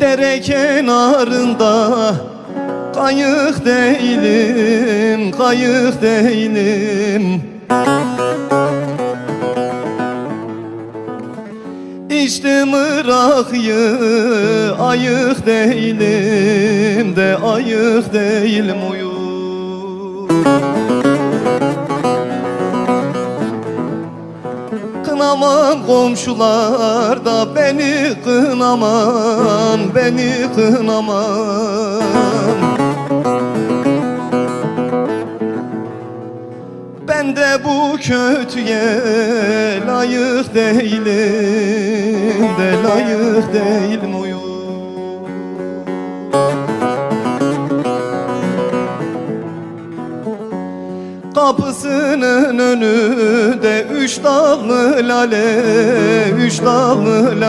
Dere kenarında Kayık değilim, kayık değilim. İçtim Irak'yı, ayık değilim de ayık değilim Kınaman komşular da beni kınaman, beni kınaman. Ben de bu kötüye layık değilim de layık değilim uyu Kapısının önünde üç dallı lale, üç dallı lale